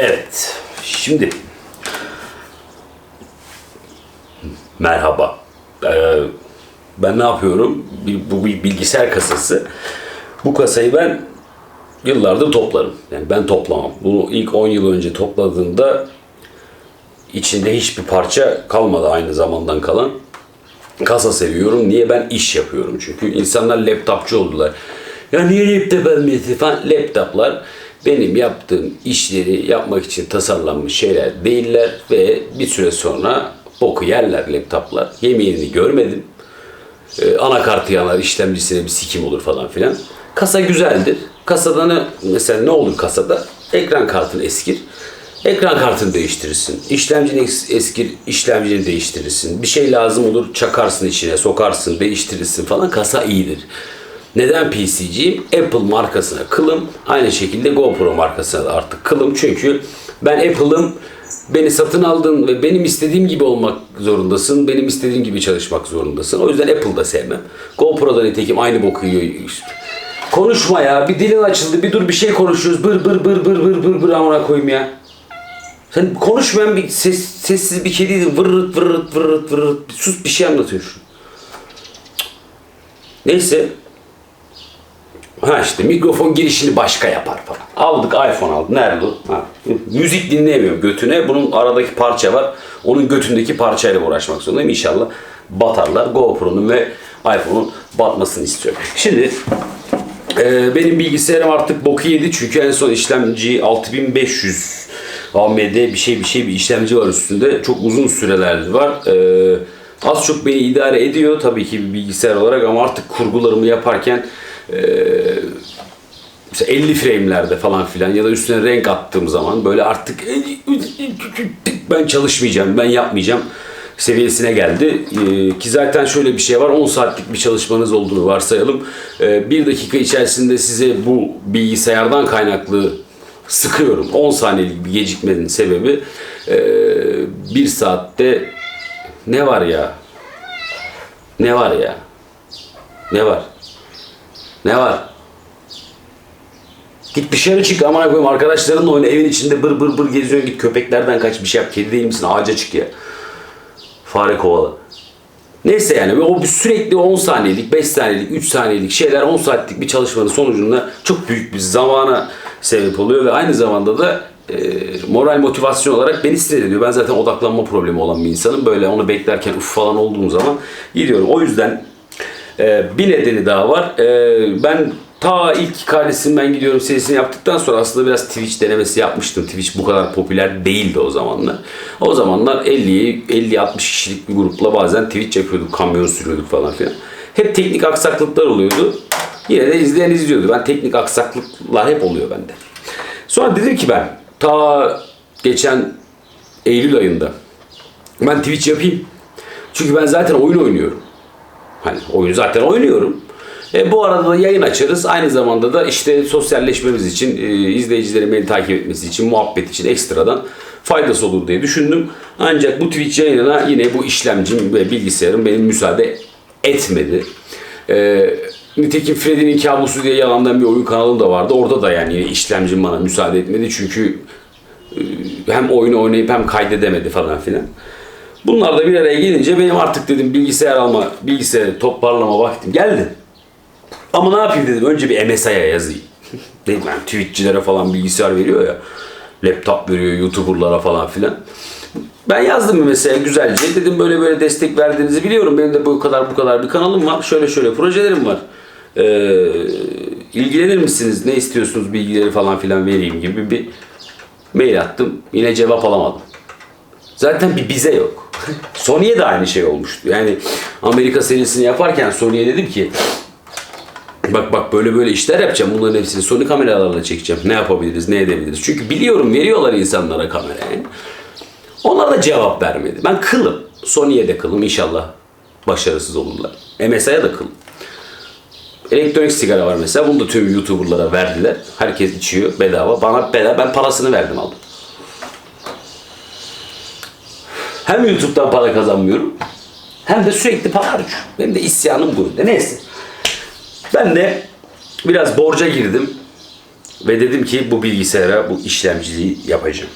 Evet. Şimdi merhaba. Ee, ben ne yapıyorum? Bu bir bilgisayar kasası. Bu kasayı ben yıllardır toplarım. Yani ben toplamam. Bunu ilk 10 yıl önce topladığımda içinde hiçbir parça kalmadı aynı zamandan kalan. Kasa seviyorum. Niye? Ben iş yapıyorum çünkü. insanlar laptopçu oldular. Ya niye laptop almıyorsun falan. Laptoplar benim yaptığım işleri yapmak için tasarlanmış şeyler değiller ve bir süre sonra boku yerler laptoplar. Yemeğini görmedim. Ee, anakartı yanar, işlemcisine bir sikim olur falan filan. Kasa güzeldir. Kasada ne, mesela ne olur kasada? Ekran kartın eskir. Ekran kartını değiştirirsin. İşlemcini es- eskir, işlemcini değiştirirsin. Bir şey lazım olur, çakarsın içine, sokarsın, değiştirirsin falan. Kasa iyidir. Neden PC'ciyim? Apple markasına kılım. Aynı şekilde GoPro markasına da artık kılım. Çünkü ben Apple'ım. Beni satın aldın ve benim istediğim gibi olmak zorundasın. Benim istediğim gibi çalışmak zorundasın. O yüzden Apple'da sevmem. GoPro'da nitekim aynı boku yiyor. Konuşma ya. Bir dilin açıldı. Bir dur bir şey konuşuyoruz. Bır bır bır bır bır bır bır amına koyayım ya. Sen konuşmayan bir ses, sessiz bir kediydin. Vırırt vırırt vırırt vırırt. Sus bir şey anlatıyorsun. Neyse. Ha işte mikrofon girişini başka yapar falan. Aldık iPhone aldık. Nerede o? Ha. Müzik dinleyemiyorum götüne. Bunun aradaki parça var. Onun götündeki parçayla uğraşmak zorundayım. İnşallah batarlar. GoPro'nun ve iPhone'un batmasını istiyorum. Şimdi ee, benim bilgisayarım artık boku yedi çünkü en son işlemci 6500 AMD bir şey bir şey bir işlemci var üstünde. Çok uzun sürelerdir var. Ee, az çok beni idare ediyor tabii ki bilgisayar olarak ama artık kurgularımı yaparken ee, mesela 50 frame'lerde falan filan ya da üstüne renk attığım zaman böyle artık ben çalışmayacağım, ben yapmayacağım seviyesine geldi. Ee, ki zaten şöyle bir şey var 10 saatlik bir çalışmanız olduğunu varsayalım. Ee, bir dakika içerisinde size bu bilgisayardan kaynaklı sıkıyorum. 10 saniyelik bir gecikmenin sebebi ee, bir saatte ne var ya? Ne var ya? Ne var? Ne var? Git dışarı çık aman koyayım arkadaşlarınla oyna evin içinde bır bır bır geziyorsun git köpeklerden kaç bir şey yap kedi değil misin ağaca çık ya. Fare kovala. Neyse yani o sürekli 10 saniyelik, 5 saniyelik, 3 saniyelik şeyler 10 saatlik bir çalışmanın sonucunda çok büyük bir zamana sebep oluyor ve aynı zamanda da e, moral motivasyon olarak beni sinir ediyor. Ben zaten odaklanma problemi olan bir insanım. Böyle onu beklerken uf falan olduğum zaman gidiyorum. O yüzden ee, bir nedeni daha var. Ee, ben ta ilk kardeşim ben gidiyorum serisini yaptıktan sonra aslında biraz Twitch denemesi yapmıştım. Twitch bu kadar popüler değildi o zamanlar. O zamanlar 50 50-60 kişilik bir grupla bazen Twitch yapıyorduk, kamyon sürüyorduk falan filan. Hep teknik aksaklıklar oluyordu. Yine de izleyen izliyordu. Ben teknik aksaklıklar hep oluyor bende. Sonra dedim ki ben ta geçen Eylül ayında ben Twitch yapayım. Çünkü ben zaten oyun oynuyorum. Hani oyunu zaten oynuyorum. E, bu arada da yayın açarız. Aynı zamanda da işte sosyalleşmemiz için, e, izleyicilerin beni takip etmesi için, muhabbet için ekstradan faydası olur diye düşündüm. Ancak bu Twitch yayınına yine bu işlemcim ve bilgisayarım benim müsaade etmedi. E, nitekim Freddy'nin kabusu diye yalandan bir oyun kanalım da vardı. Orada da yani yine işlemcim bana müsaade etmedi. Çünkü e, hem oyunu oynayıp hem kaydedemedi falan filan. Bunlar da bir araya gelince benim artık dedim bilgisayar alma, bilgisayarı toparlama vaktim geldi. Ama ne yapayım dedim önce bir MSI'ya yazayım. dedim yani Twitch'çilere falan bilgisayar veriyor ya. Laptop veriyor YouTuber'lara falan filan. Ben yazdım mesela güzelce. Dedim böyle böyle destek verdiğinizi biliyorum. Benim de bu kadar bu kadar bir kanalım var. Şöyle şöyle projelerim var. Ee, ilgilenir misiniz? Ne istiyorsunuz bilgileri falan filan vereyim gibi bir mail attım. Yine cevap alamadım. Zaten bir bize yok. Sony'ye de aynı şey olmuştu. Yani Amerika serisini yaparken Sony'ye dedim ki bak bak böyle böyle işler yapacağım. Bunların hepsini Sony kameralarla çekeceğim. Ne yapabiliriz, ne edebiliriz? Çünkü biliyorum veriyorlar insanlara kamerayı. Onlar da cevap vermedi. Ben kılım. Sony'ye de kılım. İnşallah başarısız olurlar. MSI'ye de kılım. Elektronik sigara var mesela. Bunu da tüm YouTuber'lara verdiler. Herkes içiyor bedava. Bana bedava. Ben parasını verdim aldım. Hem YouTube'dan para kazanmıyorum hem de sürekli para harcıyorum. Benim de isyanım bu yönde. Neyse. Ben de biraz borca girdim. Ve dedim ki bu bilgisayara bu işlemciliği yapacağım.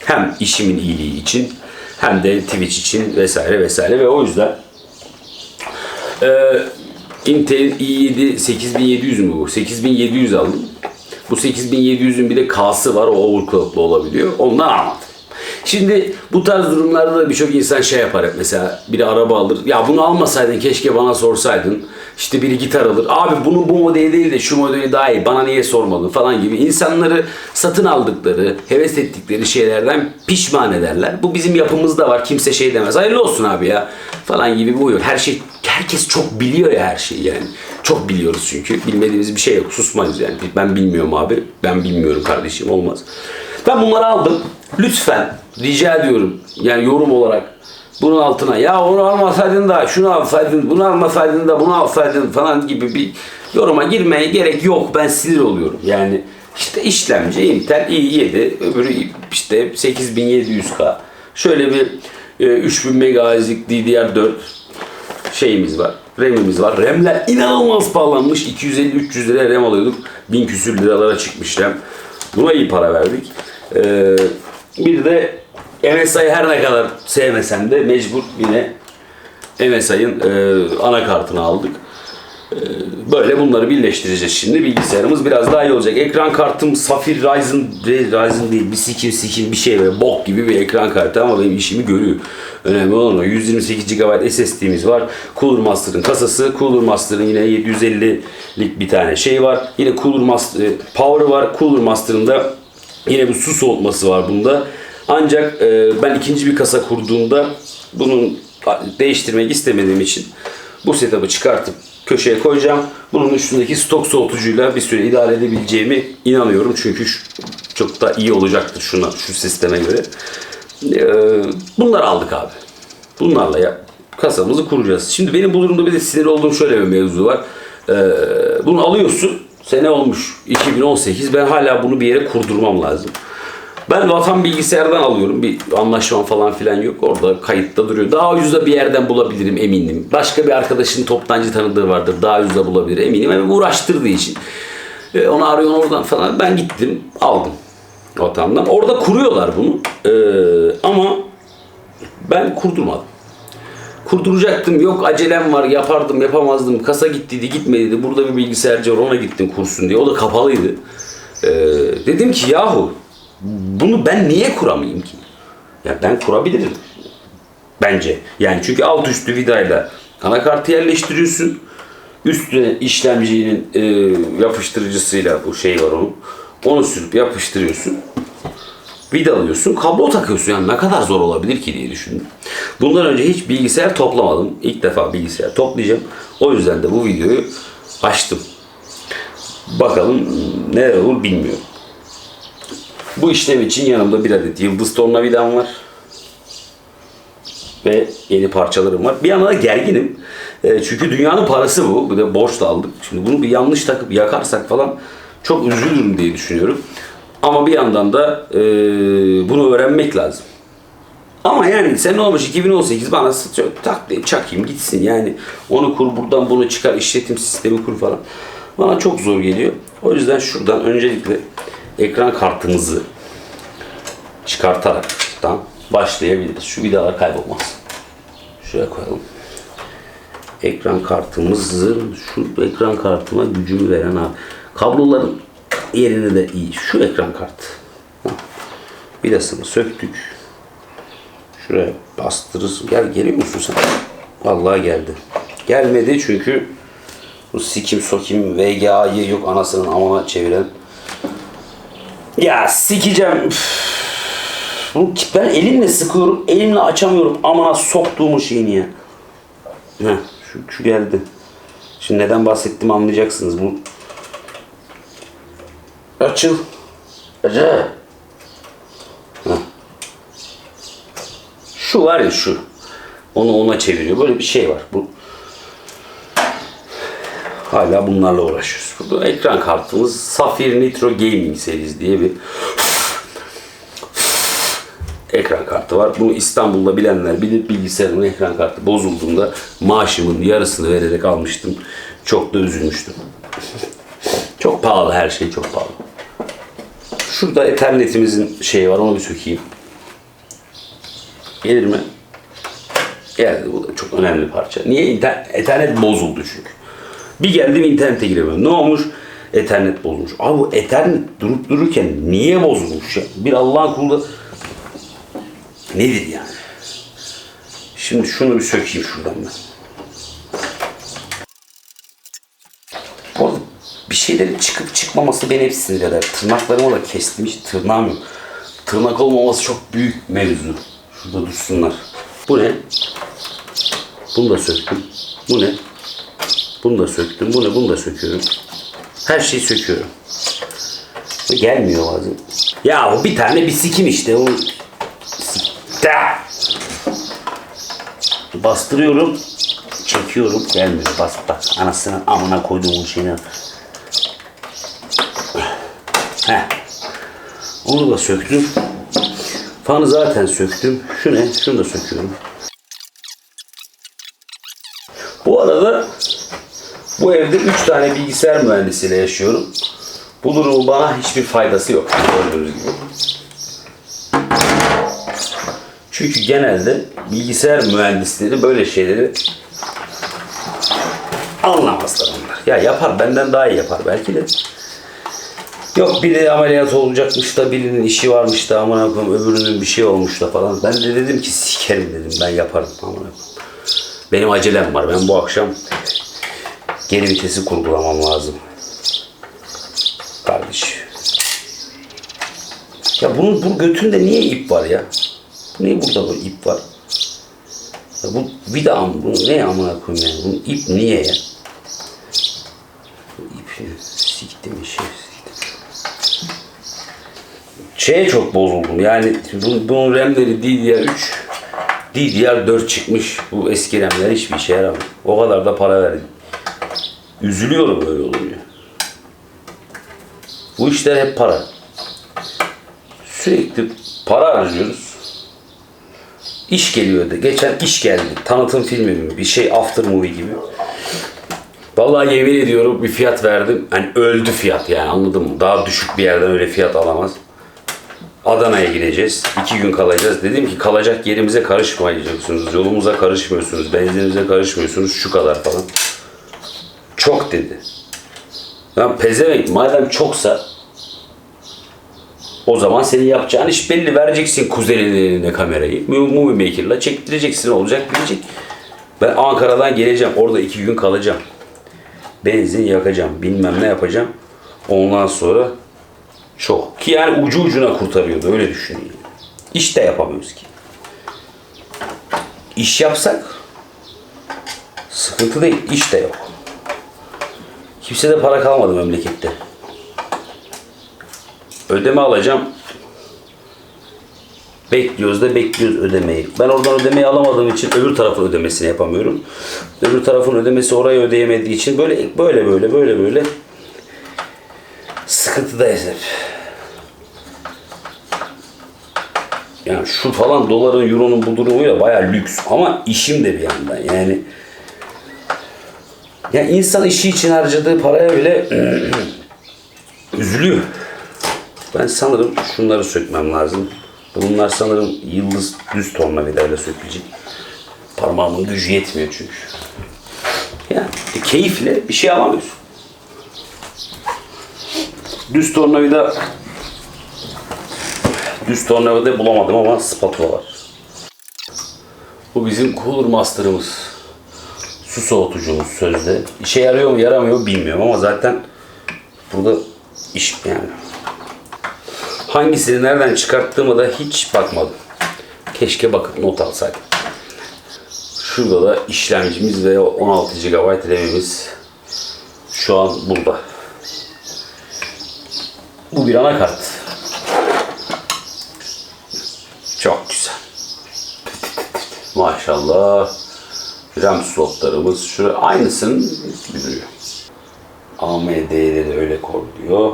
Hem işimin iyiliği için hem de Twitch için vesaire vesaire ve o yüzden ee, Intel i7 8700 mü bu? 8700 aldım. Bu 8700'ün bir de K'sı var. O overclocklu olabiliyor. Ondan almadım. Şimdi bu tarz durumlarda da birçok insan şey yapar hep mesela biri araba alır. Ya bunu almasaydın keşke bana sorsaydın. İşte biri gitar alır. Abi bunun bu modeli değil de şu modeli daha iyi. Bana niye sormadın falan gibi. insanları satın aldıkları, heves ettikleri şeylerden pişman ederler. Bu bizim yapımızda var. Kimse şey demez. Hayırlı olsun abi ya falan gibi bu yok. Her şey herkes çok biliyor ya her şeyi yani. Çok biliyoruz çünkü. Bilmediğimiz bir şey yok. Susmayız yani. Ben bilmiyorum abi. Ben bilmiyorum kardeşim. Olmaz. Ben bunları aldım. Lütfen rica ediyorum. Yani yorum olarak bunun altına ya onu almasaydın da şunu alsaydın, bunu almasaydın da bunu alsaydın falan gibi bir yoruma girmeye gerek yok. Ben sinir oluyorum. Yani işte işlemci Intel i7, öbürü işte 8700K. Şöyle bir e, 3000 MHz'lik DDR4 şeyimiz var. RAM'imiz var. RAM'ler inanılmaz pahalanmış. 250-300 lira RAM alıyorduk. 1000 küsür liralara çıkmış RAM. Buna iyi para verdik. Ee, bir de MSI'yi her ne kadar sevmesem de mecbur yine MSI'ın e, anakartını aldık. Ee, Böyle bunları birleştireceğiz şimdi. Bilgisayarımız biraz daha iyi olacak. Ekran kartım Safir Ryzen, Ryzen değil bir sikim sikim bir şey böyle bok gibi bir ekran kartı ama benim işimi görüyor. Önemli olan o. 128 GB SSD'miz var. Cooler Master'ın kasası. Cooler Master'ın yine 750'lik bir tane şey var. Yine Cooler Master, e, Power'ı var. Cooler Master'ın da yine bu su soğutması var bunda. Ancak e, ben ikinci bir kasa kurduğumda bunun değiştirmek istemediğim için bu setup'ı çıkartıp köşeye koyacağım. Bunun üstündeki stok soğutucuyla bir süre idare edebileceğimi inanıyorum. Çünkü çok da iyi olacaktır şuna, şu sisteme göre. Ee, bunları aldık abi. Bunlarla ya kasamızı kuracağız. Şimdi benim bu durumda bir de sinir olduğum şöyle bir mevzu var. Ee, bunu alıyorsun. Sene olmuş 2018. Ben hala bunu bir yere kurdurmam lazım. Ben vatan bilgisayardan alıyorum. Bir anlaşma falan filan yok. Orada kayıtta duruyor. Daha ucuza bir yerden bulabilirim eminim. Başka bir arkadaşın toptancı tanıdığı vardır. Daha ucuza bulabilir eminim. Hem uğraştırdığı için. E, onu arıyorsun oradan falan. Ben gittim aldım vatandan. Orada kuruyorlar bunu. E, ama ben kurdurmadım. Kurduracaktım. Yok acelem var. Yapardım yapamazdım. Kasa gittiydi gitmediydi. Burada bir bilgisayarcı var ona gittim kursun diye. O da kapalıydı. E, dedim ki yahu bunu ben niye kuramayayım ki? Ya ben kurabilirim. Bence. Yani çünkü alt üstü vidayla anakartı yerleştiriyorsun. Üstüne işlemcinin e, yapıştırıcısıyla bu şey var onun. Onu sürüp yapıştırıyorsun. Vidalıyorsun, kablo takıyorsun. Yani ne kadar zor olabilir ki diye düşündüm. Bundan önce hiç bilgisayar toplamadım. İlk defa bilgisayar toplayacağım. O yüzden de bu videoyu açtım. Bakalım neler olur bilmiyorum. Bu işlem için yanımda bir adet yıldız tornavidam var. Ve yeni parçalarım var. Bir yandan da gerginim. E, çünkü dünyanın parası bu. Bir de borçla aldık. Şimdi bunu bir yanlış takıp yakarsak falan çok üzülürüm diye düşünüyorum. Ama bir yandan da e, bunu öğrenmek lazım. Ama yani sen ne olmuş 2018 bana çok tak diye çakayım gitsin yani onu kur buradan bunu çıkar işletim sistemi kur falan. Bana çok zor geliyor. O yüzden şuradan öncelikle ekran kartımızı çıkartaraktan başlayabiliriz. Şu vidalar kaybolmaz. Şuraya koyalım. Ekran kartımızın şu ekran kartıma gücümü veren abi. Kabloların yerini de iyi. Şu ekran kartı. Vidasını söktük. Şuraya bastırırız. Gel geliyor musun sen? Vallahi geldi. Gelmedi çünkü bu sikim sokim VGA'yı yok anasının amana çeviren. Ya sikeceğim. Üf. Bunu ben elimle sıkıyorum. Elimle açamıyorum. Amana soktuğumu şeyini ya. Heh, şu, şu geldi. Şimdi neden bahsettiğimi anlayacaksınız. Bu Açıl. Acı. Şu var ya şu. Onu ona çeviriyor. Böyle bir şey var. Bu Hala bunlarla uğraşıyoruz. Burada ekran kartımız Safir Nitro Gaming serisi diye bir ekran kartı var. Bunu İstanbul'da bilenler bilir. Bilgisayarımın ekran kartı bozulduğunda maaşımın yarısını vererek almıştım. Çok da üzülmüştüm. çok pahalı her şey çok pahalı. Şurada ethernetimizin şeyi var onu bir sökeyim. Gelir mi? Geldi bu da çok önemli parça. Niye? Ethernet bozuldu çünkü. Bir geldim internete giremiyorum. Ne olmuş? Ethernet bozulmuş. Abi bu ethernet durup dururken niye bozulmuş ya? Bir Allah'ın kulu nedir yani? Şimdi şunu bir sökeyim şuradan ben. Bu arada bir şeylerin çıkıp çıkmaması beni hep sinir eder. Tırnaklarımı da kestim hiç tırnağım yok. Tırnak olmaması çok büyük mevzu. Şurada dursunlar. Bu ne? Bunu da söktüm. Bu ne? Bunu da söktüm. Bu ne? Bunu da söküyorum. Her şeyi söküyorum. Ve gelmiyor bazen. Ya bir tane bir sikim işte. O Sikta. Bastırıyorum. Çekiyorum. Gelmiyor. Bas bak. Anasının amına koyduğum şeyini. Heh. Onu da söktüm. Fanı zaten söktüm. Şu ne? Şunu da söküyorum. Bu arada bu evde 3 tane bilgisayar mühendisiyle yaşıyorum. Bu durumun bana hiçbir faydası yok. Gördüğünüz gibi. Çünkü genelde bilgisayar mühendisleri böyle şeyleri anlamazlar onlar. Ya yapar benden daha iyi yapar belki de. Yok biri ameliyat olacakmış da birinin işi varmış da aman koyayım öbürünün bir şey olmuş da falan. Ben de dedim ki sikerim dedim ben yaparım aman koyayım. Benim acelem var. Ben bu akşam geri vitesi kurgulamam lazım. Kardeş. Ya bunun bu götünde niye ip var ya? Niye burada bu ip var? Ya bu vida mı? Bu ne amına koyayım yani? Bunun ip niye ya? Bu ip siktim şey siktim. Şeye çok bozuldum. Yani bunun, bunun RAM'leri DDR3 DDR4 çıkmış. Bu eski RAM'ler hiçbir işe yaramıyor. O kadar da para verdim. Üzülüyorum böyle olunca. Bu işler hep para. Sürekli para harcıyoruz. İş geliyor da. Geçen iş geldi. Tanıtım filmi gibi. Bir şey after movie gibi. Vallahi yemin ediyorum bir fiyat verdim. Hani öldü fiyat yani anladın mı? Daha düşük bir yerden öyle fiyat alamaz. Adana'ya gideceğiz. iki gün kalacağız. Dedim ki kalacak yerimize karışmayacaksınız. Yolumuza karışmıyorsunuz. Benzinimize karışmıyorsunuz. Şu kadar falan. Çok dedi. Lan pezevenk madem çoksa o zaman senin yapacağın iş belli. Vereceksin kuzenin eline kamerayı. Movie Maker'la çektireceksin. Olacak bilecek. Ben Ankara'dan geleceğim. Orada iki gün kalacağım. Benzin yakacağım. Bilmem ne yapacağım. Ondan sonra çok. Ki yani ucu ucuna kurtarıyordu. Öyle düşünüyorum. İş de yapamıyoruz ki. İş yapsak sıkıntı değil. İş de yok. Kimse de para kalmadı memlekette. Ödeme alacağım. Bekliyoruz da bekliyoruz ödemeyi. Ben oradan ödemeyi alamadığım için öbür tarafın ödemesini yapamıyorum. Öbür tarafın ödemesi oraya ödeyemediği için böyle böyle böyle böyle böyle sıkıntıdayız hep. Yani şu falan doların, euronun bu durumu ya bayağı lüks ama işim de bir yandan yani. Ya insan işi için harcadığı paraya bile üzülüyor. Ben sanırım şunları sökmem lazım. Bunlar sanırım yıldız düz tornavidayla sökülecek. Parmağımın gücü yetmiyor çünkü. Yani keyifle bir şey alamıyorsun. Düz tornavida düz tornavida bulamadım ama spatula var. Bu bizim Cooler Master'ımız. Su soğutucumuz sözde. İşe yarıyor mu yaramıyor bilmiyorum ama zaten burada iş yani hangisini nereden çıkarttığıma da hiç bakmadım. Keşke bakıp not alsaydım. Şurada da işlemcimiz ve 16 GB RAM'imiz şu an burada. Bu bir anakart. Çok güzel. Maşallah. RAM slotlarımız şu aynısının gibi duruyor. AMD'de de öyle koy diyor.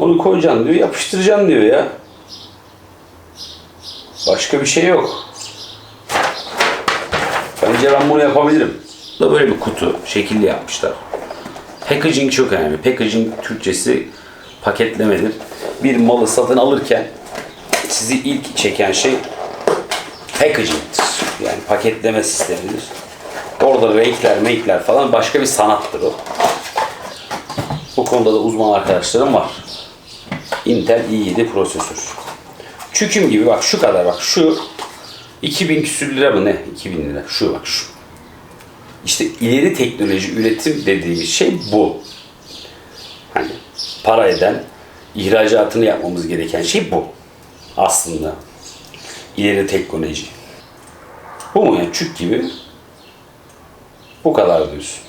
Onu koyacaksın diyor, yapıştıracaksın diyor ya. Başka bir şey yok. Bence ben bunu yapabilirim. Da böyle bir kutu, şekilli yapmışlar. Packaging çok önemli. Packaging Türkçesi paketlemedir. Bir malı satın alırken sizi ilk çeken şey packaging'tir. Yani paketleme sistemidir. Orada renkler, renkler falan başka bir sanattır o. Bu konuda da uzman arkadaşlarım var. Intel i7 prosesör. Çüküm gibi bak şu kadar bak şu 2000 küsür lira mı ne? 2000 lira. Şu bak şu. İşte ileri teknoloji üretim dediğimiz şey bu. Hani para eden, ihracatını yapmamız gereken şey bu. Aslında. İleri teknoloji. Bu mu yani çük gibi? Bu kadar diyorsun.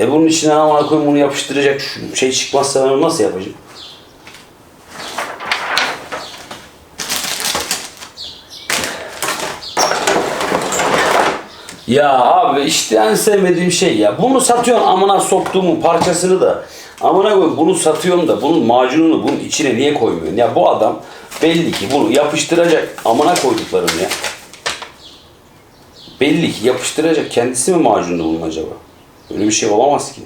E bunun içine amına koyayım bunu yapıştıracak şey çıkmazsa ben onu nasıl yapacağım? Ya abi işte en sevmediğim şey ya. Bunu satıyorsun amına soktuğumun parçasını da. Amına koy bunu satıyorsun da bunun macununu bunun içine niye koymuyorsun? Ya bu adam belli ki bunu yapıştıracak. Amına koyduklarım ya. Belli ki yapıştıracak. Kendisi mi macunlu bunun acaba? Öyle bir şey olamaz ki.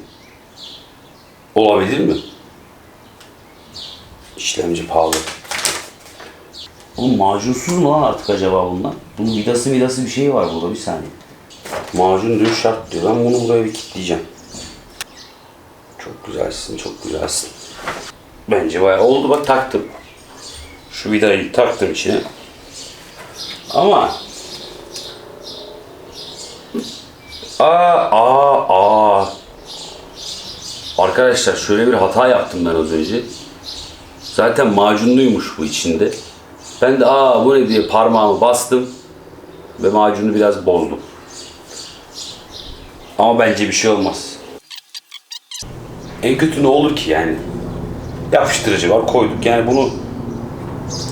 Olabilir mi? İşlemci pahalı. Oğlum macunsuz mu lan artık acaba bunlar? Bunun vidası vidası bir şey var burada bir saniye. Macun diyor şart diyor. Ben bunu buraya bir kilitleyeceğim. Çok güzelsin, çok güzelsin. Bence bayağı oldu bak taktım. Şu vidayı taktım içine. Ama Aa, aa, aa. Arkadaşlar şöyle bir hata yaptım ben az önce. Zaten macunluymuş bu içinde. Ben de aa bu ne diye parmağımı bastım ve macunu biraz bozdum. Ama bence bir şey olmaz. En kötü ne olur ki yani? Yapıştırıcı var koyduk. Yani bunu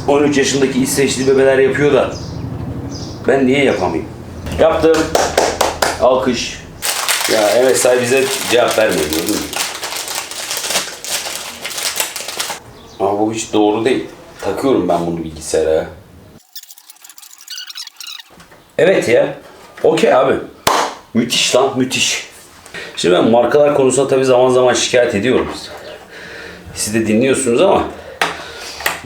13 yaşındaki İsveçli bebeler yapıyor da ben niye yapamayayım? Yaptım. Alkış. Ya MSI bize cevap vermiyor gördün mü? Ama bu hiç doğru değil. Takıyorum ben bunu bilgisayara. Evet ya. Okey abi. Müthiş lan müthiş. Şimdi ben markalar konusunda tabii zaman zaman şikayet ediyorum. Siz de dinliyorsunuz ama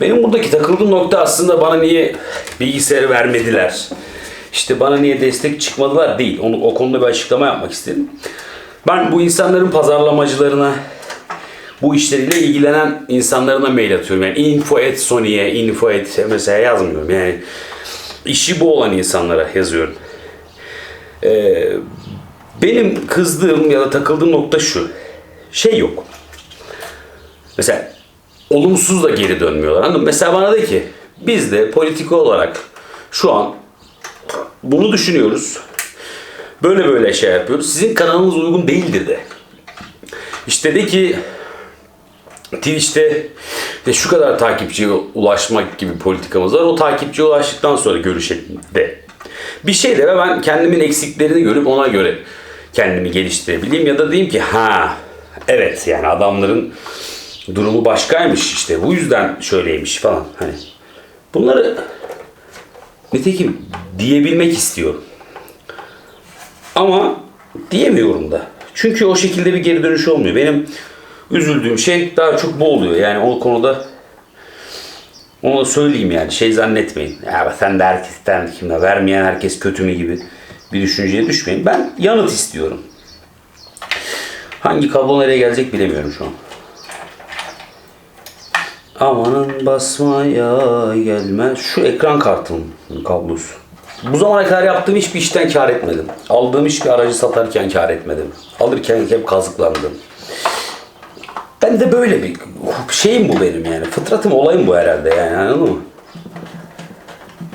benim buradaki takıldığım nokta aslında bana niye bilgisayarı vermediler? İşte bana niye destek çıkmadılar değil. Onu, o konuda bir açıklama yapmak istedim. Ben bu insanların pazarlamacılarına, bu işleriyle ilgilenen insanlarına mail atıyorum. Yani info at Sony'ye, info at mesela yazmıyorum. Yani işi bu olan insanlara yazıyorum. Ee, benim kızdığım ya da takıldığım nokta şu. Şey yok. Mesela olumsuz da geri dönmüyorlar. Anladın? Mesela bana de ki biz de politik olarak şu an bunu düşünüyoruz. Böyle böyle şey yapıyoruz. Sizin kanalınız uygun değildir de. İşte de ki Twitch'te de şu kadar takipçiye ulaşmak gibi politikamız var. O takipçiye ulaştıktan sonra görüşelim de. Bir şey de ben kendimin eksiklerini görüp ona göre kendimi geliştirebileyim ya da diyeyim ki ha evet yani adamların durumu başkaymış işte bu yüzden şöyleymiş falan hani bunları nitekim diyebilmek istiyorum. Ama diyemiyorum da. Çünkü o şekilde bir geri dönüş olmuyor. Benim üzüldüğüm şey daha çok bu oluyor. Yani o konuda onu da söyleyeyim yani şey zannetmeyin. Ya sen de herkesten kime vermeyen herkes kötü mü gibi bir düşünceye düşmeyin. Ben yanıt istiyorum. Hangi kablo nereye gelecek bilemiyorum şu an. Amanın basmaya gelme. Şu ekran kartının kablosu. Bu zamana kadar yaptığım hiçbir işten kar etmedim. Aldığım hiçbir aracı satarken kar etmedim. Alırken hep kazıklandım. Ben de böyle bir şeyim bu benim yani. Fıtratım olayım bu herhalde yani anladın mı?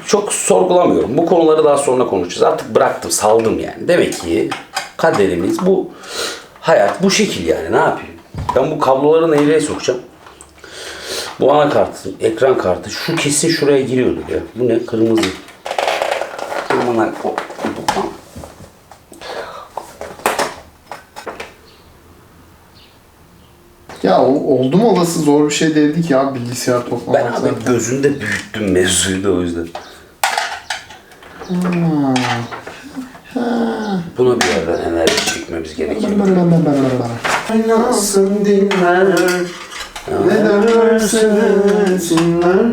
Çok sorgulamıyorum. Bu konuları daha sonra konuşacağız. Artık bıraktım, saldım yani. Demek ki kaderimiz bu. Hayat bu şekil yani. Ne yapayım? Ben bu kabloları nereye sokacağım? Bu anakartı, ekran kartı şu kesin şuraya giriyordu ya. Bu ne? Kırmızı. Aman ha- Ya oldu mu olası zor bir şey değildi ki ya bilgisayar Ben toplamak abi zaten. gözünde büyüttüm mevzuyu da o yüzden. Buna bir yerden enerji çekmemiz gerekiyor. Oynasın dinler. Ne derlerse desinler.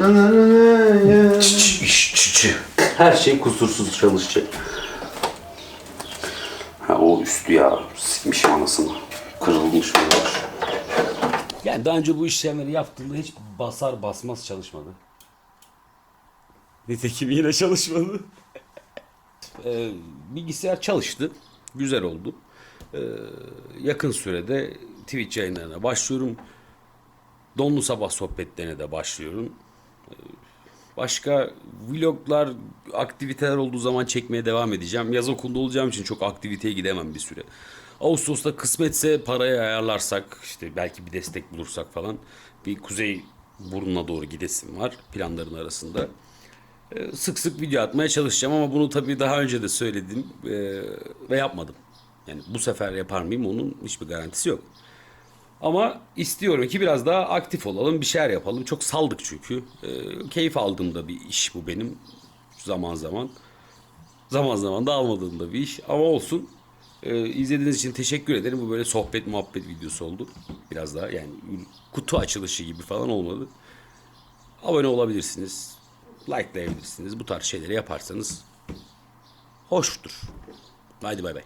Na na na na ya. Ç- iş, ç- ç. Her şey kusursuz çalışacak. Ha o üstü ya sikmiş anasını. Kırılmış bunlar. Yani daha önce bu işlemleri yaptığımda hiç basar basmaz çalışmadı. Nitekim yine çalışmadı. Ee, bilgisayar çalıştı. Güzel oldu. Ee, yakın sürede Twitch yayınlarına başlıyorum. Donlu Sabah sohbetlerine de başlıyorum. Başka vloglar, aktiviteler olduğu zaman çekmeye devam edeceğim. Yaz okulunda olacağım için çok aktiviteye gidemem bir süre. Ağustos'ta kısmetse parayı ayarlarsak, işte belki bir destek bulursak falan bir kuzey burnuna doğru gidesim var planların arasında. Ee, Sık sık video atmaya çalışacağım ama bunu tabii daha önce de söyledim ee, ve yapmadım. Yani bu sefer yapar mıyım onun hiçbir garantisi yok. Ama istiyorum ki biraz daha aktif olalım, bir şeyler yapalım. Çok saldık çünkü. Ee, keyif aldığım da bir iş bu benim. Zaman zaman. Zaman zaman da almadığım da bir iş. Ama olsun. Ee, izlediğiniz için teşekkür ederim. Bu böyle sohbet muhabbet videosu oldu. Biraz daha yani kutu açılışı gibi falan olmadı. Abone olabilirsiniz. Likelayabilirsiniz. Bu tarz şeyleri yaparsanız hoştur. Haydi bay bay.